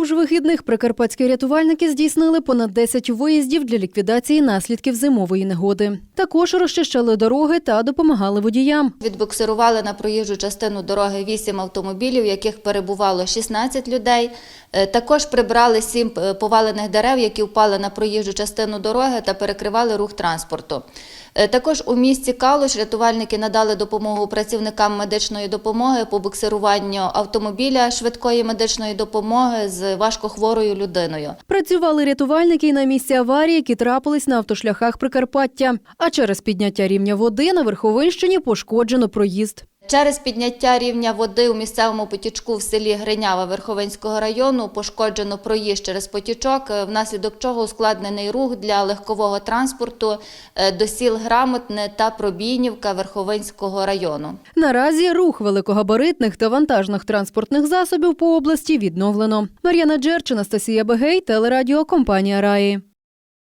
Упродовж вихідних прикарпатські рятувальники здійснили понад 10 виїздів для ліквідації наслідків зимової негоди. Також розчищали дороги та допомагали водіям. Відбуксирували на проїжджу частину дороги 8 автомобілів, в яких перебувало 16 людей. Е, Також прибрали 7 повалених дерев, які впали на проїжджу частину дороги та перекривали рух транспорту. Е, Також у місті Калуш рятувальники надали допомогу працівникам медичної допомоги по буксируванню автомобіля швидкої медичної допомоги з важкохворою людиною. Працювали рятувальники й на місці аварії, які трапились на автошляхах Прикарпаття. А через підняття рівня води на Верховинщині пошкоджено проїзд. Через підняття рівня води у місцевому потічку в селі Гринява Верховинського району пошкоджено проїзд через потічок, е, внаслідок чого ускладнений рух для легкового транспорту е, до сіл Грамотне та Пробійнівка Верховинського району. Наразі рух великогабаритних та вантажних транспортних засобів по області відновлено. Мар'яна Джерч, Анастасія Бегей, телерадіокомпанія Раї.